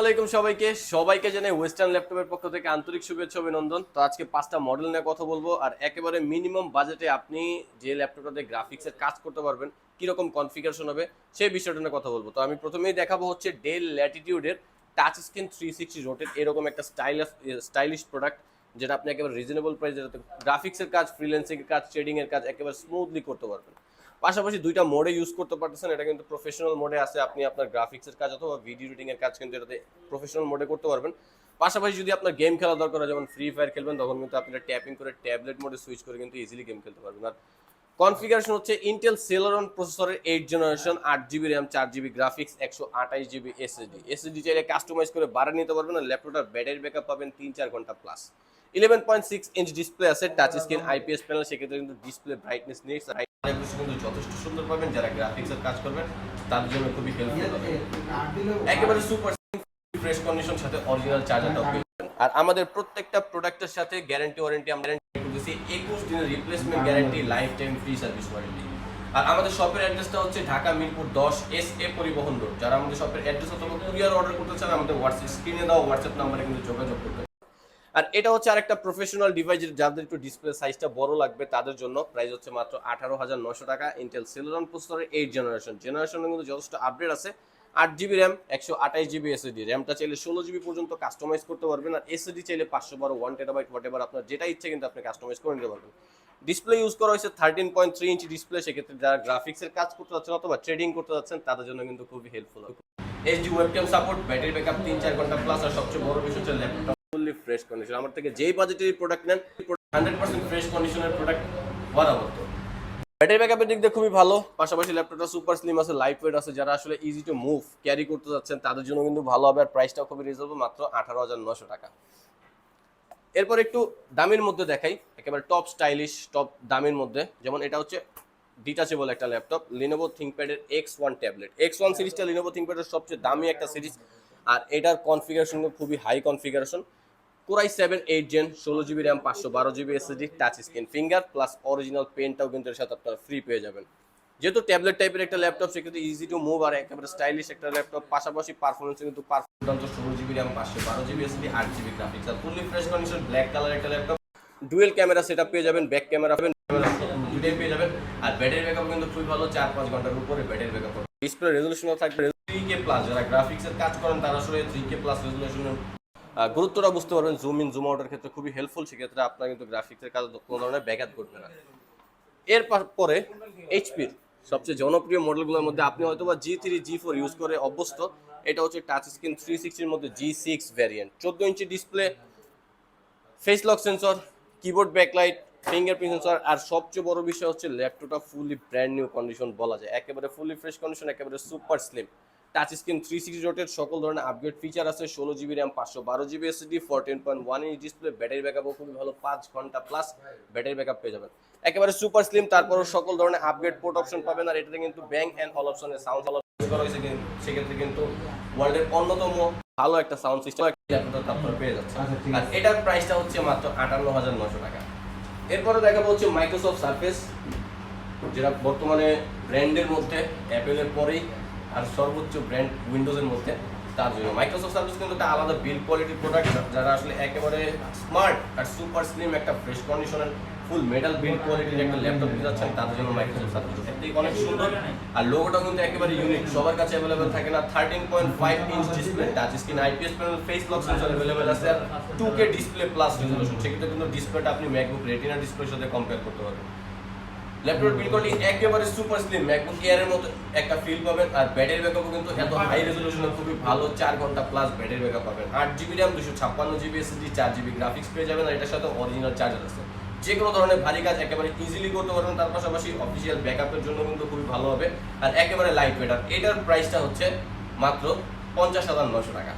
আলাইকুম সবাইকে। সবাইকে জানাই ওয়েস্টার্ন ল্যাপটপের পক্ষ থেকে আন্তরিক শুভেচ্ছা অভিনন্দন। তো আজকে পাঁচটা মডেল নিয়ে কথা বলব, আর একেবারে মিনিমাম বাজেটে আপনি যে ল্যাপটপটাতে গ্রাফিক্সের কাজ করতে পারবেন, কীরকম কনফিগারেশন হবে, সেই বিষয়টা নিয়ে কথা বলব। তো আমি প্রথমেই দেখাবো হচ্ছে Dell ল্যাটিটিউডের touch screen three sixty rotated এরকম একটা স্টাইলাস স্টাইলিশ প্রোডাক্ট যেটা আপনি একেবারে রিজনেবল প্রাইস যেটাতে গ্রাফিক্সের কাজ ফ্রিল্যান্সিং এর কাজ ট্রেডিং এর কাজ একেবারে স্মুথলি করতে পারবেন। পাশাপাশি দুইটা মোডে ইউজ করতে পারতেছেন, এটা কিন্তু প্রফেশনাল মোডে আছে। আপনি আপনার গ্রাফিক্সের কাজ অথবা ভিডিও এডিটিং এর কাজ কিন্তু এটাতে প্রফেশনাল মোডে করতে পারবেন। পাশাপাশি যদি আপনার গেম খেলা দরকার হয়, যেমন ফ্রি ফায়ার খেলবেন, তখন কিন্তু আপনি ট্যাপিং করে ট্যাবলেট মোডে সুইচ করে কিন্তু ইজিলি গেম খেলতে পারবেন। আর কনফিগারেশন হচ্ছে ইন্টেল সেলারন প্রসেসরের এইট জেনারেশন আট জিবি র্যাম চার জিবি গ্রাফিক্স একশো আঠাশ জিবি এসএসডি এসএসডি চাইলে কাস্টমাইজ করে বাড়া নিতে পারবেন আর ল্যাপটপটার ব্যাটারি ব্যাকআপ পাবেন তিন চার ঘণ্টা plus eleven point six inch display আছে টাচ স্ক্রিন আইপিএস প্যানেল সেক্ষেত্রে কিন্তু ডিসপ্লে ব্রাইটনেস নেই কিন্তু যথেষ্ট সুন্দর পাবেন, যারা গ্রাফিক্সের কাজ করবেন, তাদের জন্য খুবই হেল্পফুল হবে। একেবারে সুপার ফ্রেশ কন্ডিশন সাথে অরিজিনাল আর আমাদের প্রত্যেকটা প্রোডাক্টের সাথে গ্যারান্টি ওয়ারেন্টি আমরা করতেছি একুশ দিনের replacement guarantee lifetime free service warranty আর আমাদের শপের অ্যাড্রেসটা হচ্ছে ঢাকা মিরপুর দশ এস এ পরিবহন রোড যারা আমাদের শপের অ্যাড্রেস অথবা কুরিয়ার অর্ডার করতে চান, আমাদের হোয়াটসঅ্যাপ স্ক্রিনে দাও হোয়াটসঅ্যাপ নাম্বারে কিন্তু যোগাযোগ করতে। আর এটা হচ্ছে আরেকটা প্রফেশনাল ডিভাইস যাদের একটু ডিসপ্লে সাইজটা বড় লাগবে, তাদের জন্য প্রাইস হচ্ছে মাত্র আঠারো হাজার নশো টাকা। ইন্টেল সেলেরন প্রস্তরের এইট জেনারেশন জেনারেশন কিন্তু যথেষ্ট আপডেট আছে। আট জিবি র্যাম একশো আঠাশ জিবি এসএসডি র্যামটা চাইলে ষোলো জিবি পর্যন্ত কাস্টমাইজ করতে পারবেন আর এসএসডি চাইলে পাঁচশো বারো ওয়ান টেরাবাইট হোয়াট এভার আপনার যেটা ইচ্ছে কিন্তু আপনি কাস্টমাইজ করে নিতে পারবেন। ডিসপ্লে ইউজ করা হয়েছে thirteen point three inch display সেক্ষেত্রে যারা গ্রাফিক্সের কাজ করতে যাচ্ছেন অথবা ট্রেডিং করতে যাচ্ছেন, তাদের জন্য কিন্তু খুবই হেল্পফুল হবে HD webcam support battery backup তিন চার ঘণ্টা প্লাস আর সবচেয়ে বড় বিষয় হচ্ছে ল্যাপটপ ফ্রেশ কন্ডিশন আমার থেকে যেই বাজেটের প্রোডাক্ট নেন হান্ড্রেড পার্সেন্ট ফ্রেশ কন্ডিশনের প্রোডাক্ট বরাবর। ব্যাটারি ব্যাকআপের দিক দিয়ে খুবই ভালো। পাশাপাশি ল্যাপটপটা সুপার স্লিম আছে লাইট ওয়েট আছে। যারা আসলে ইজি টু মুভ ক্যারি করতে যাচ্ছেন তাদের জন্য কিন্তু ভালো হবে। আর প্রাইসটাও খুবই রিজনেবল মাত্র আঠারো হাজার নশো টাকা। এরপর একটু দামের মধ্যে দেখাই। একেবারে টপ স্টাইলিশ টপ দামের মধ্যে। যেমন এটা হচ্ছে ডিটাচেবল একটা laptop Lenovo থিঙ্কপ্যাডের X one tablet X one সিরিজটা লিনোভো থিঙ্কপ্যাডের সবচেয়ে দামি একটা সিরিজ আর এটার কনফিগারেশন খুবই high configuration core i seven eight gen ষোলো জিবি র্যাম পাঁচশো বারো GB SSD touch screen finger plus original পেনটাও কিন্তু এর সাথে আপনারা ফ্রি পেয়ে যাবেন। যেহেতু ট্যাবলেট টাইপের একটা ল্যাপটপ সেক্ষেত্রে ইজি টু মুভ আর একেবারে স্টাইলিশ একটা ল্যাপটপ পাশাপাশি পারফরমেন্স কিন্তু পারফরমেন্স ষোলো জিবি র্যাম পাঁচশো বারো জিবি এসএসডি আট জিবি গ্রাফিক্স আর fully fresh condition black colour একটা ল্যাপটপ ডুয়েল ক্যামেরা সেট পেয়ে যাবেন ব্যাক ক্যামেরা পাবেন দুটাই পেয়ে যাবেন, আর ব্যাটারি ব্যাকআপ কিন্তু খুবই ভালো, চার পাঁচ ঘণ্টার উপরে ব্যাটারি ব্যাকআপ ডিসপ্লে রেজলিউশনও থাকবে থ্রি কে প্লাস যারা গ্রাফিক্সের কাজ করেন, তারা আসলে থ্রি কে প্লাস রেজলিউশনের গুরুত্বটা বুঝতে পারবেন জুম ইন জুম আউটের ক্ষেত্রে খুবই হেল্পফুল সেক্ষেত্রে আপনার কিন্তু গ্রাফিক্সের কাজ কোনো ধরনের ব্যাঘাত ঘটবে না। এর পরে এইচপির সবচেয়ে জনপ্রিয় মডেলগুলোর মধ্যে আপনি হয়তো বা G three G four use করে অভ্যস্ত, এটা হচ্ছে টাচ স্ক্রিন থ্রি সিক্সটির মধ্যে জি সিক্স ভ্যারিয়েন্ট চোদ্দ inch display face lock sensor keyboard backlight fingerprint sensor আর সবচেয়ে বড় বিষয় হচ্ছে ল্যাপটপটা ফুলি ব্র্যান্ড নিউ কন্ডিশন বলা যায়। একেবারে ফুলি ফ্রেশ কন্ডিশন একেবারে super slim touch screen three sixty রোটের সকল ধরনের আপগ্রেড ফিচার আছে ষোলো জিবি র্যাম পাঁচশো বারো GB SSD fourteen point one inch display battery ব্যাকআপও খুবই ভালো পাঁচ ঘণ্টা প্লাস ব্যাটারি ব্যাকআপ পেয়ে যাবেন। একেবারে সুপার স্লিম তারপরও সকল ধরনের আপগ্রেড পোর্ট অপশন পাবেন আর এটাতে কিন্তু ব্যাংক অ্যান্ড অল অপশনের সাউন্ড অল করা হয়েছে সেক্ষেত্রে কিন্তু ওয়ার্ল্ডের অন্যতম ভালো একটা সাউন্ড সিস্টেম ল্যাপটপটা আপনারা পেয়ে যাচ্ছেন। আর এটার প্রাইসটা হচ্ছে মাত্র আটান্ন হাজার নশো টাকা। এরপরে দেখাবো হচ্ছে মাইক্রোসফট সার্ফেস যেটা বর্তমানে ব্র্যান্ডের মধ্যে অ্যাপেলের পরেই আর সর্বোচ্চ ব্র্যান্ড উইন্ডোজের মধ্যে তার জন্য। মাইক্রোসফট সার্ভিস কিন্তু একটা আলাদা বিল কোয়ালিটির প্রোডাক্ট যারা আসলে একেবারে স্মার্ট আর সুপার স্লিম একটা ফ্রেশ কন্ডিশনের ফুল মেটাল বিল কোয়ালিটির একটা ল্যাপটপ নিতে যাচ্ছেন, তাদের জন্য মাইক্রোসফট সার্ভিস সত্যিই অনেক সুন্দর। আর লোগোটাও কিন্তু একেবারে ইউনিক সবার কাছে অ্যাভেলেবেল থাকে না। Thirteen point five inch display touch screen IPS panel face lock sensor available আছে, আর two K display plus resolution সেক্ষেত্রে কিন্তু ডিসপ্লেটা আপনি ম্যাকবুক রেটিনা ডিসপ্লের সাথে কম্পেয়ার করতে পারবেন। ল্যাপটপ বিল কোয়ালিটি একেবারে সুপার স্লিম ম্যাকবুক এয়ারের মতো একটা ফিল পাবেন আর ব্যাটারি ব্যাকআপও কিন্তু এত হাই রেজলিউশনে খুবই ভালো চার ঘণ্টা প্লাস ব্যাটারি ব্যাকআপ পাবেন। আট জিবি র্যাম দুশো ছাপ্পান্ন জিবি এসএসডি চার জিবি গ্রাফিক্স পেয়ে যাবেন আর এটার সাথে অরিজিনাল চার্জার আছে। যে কোনো ধরনের ভারী কাজ একেবারে ইজিলি করতে পারবেন, তার পাশাপাশি অফিসিয়াল ব্যাকআপের জন্য কিন্তু খুবই ভালো হবে। আর একেবারে লাইট ওয়েট আর এটার প্রাইসটা হচ্ছে মাত্র পঞ্চাশ হাজার নশো টাকা।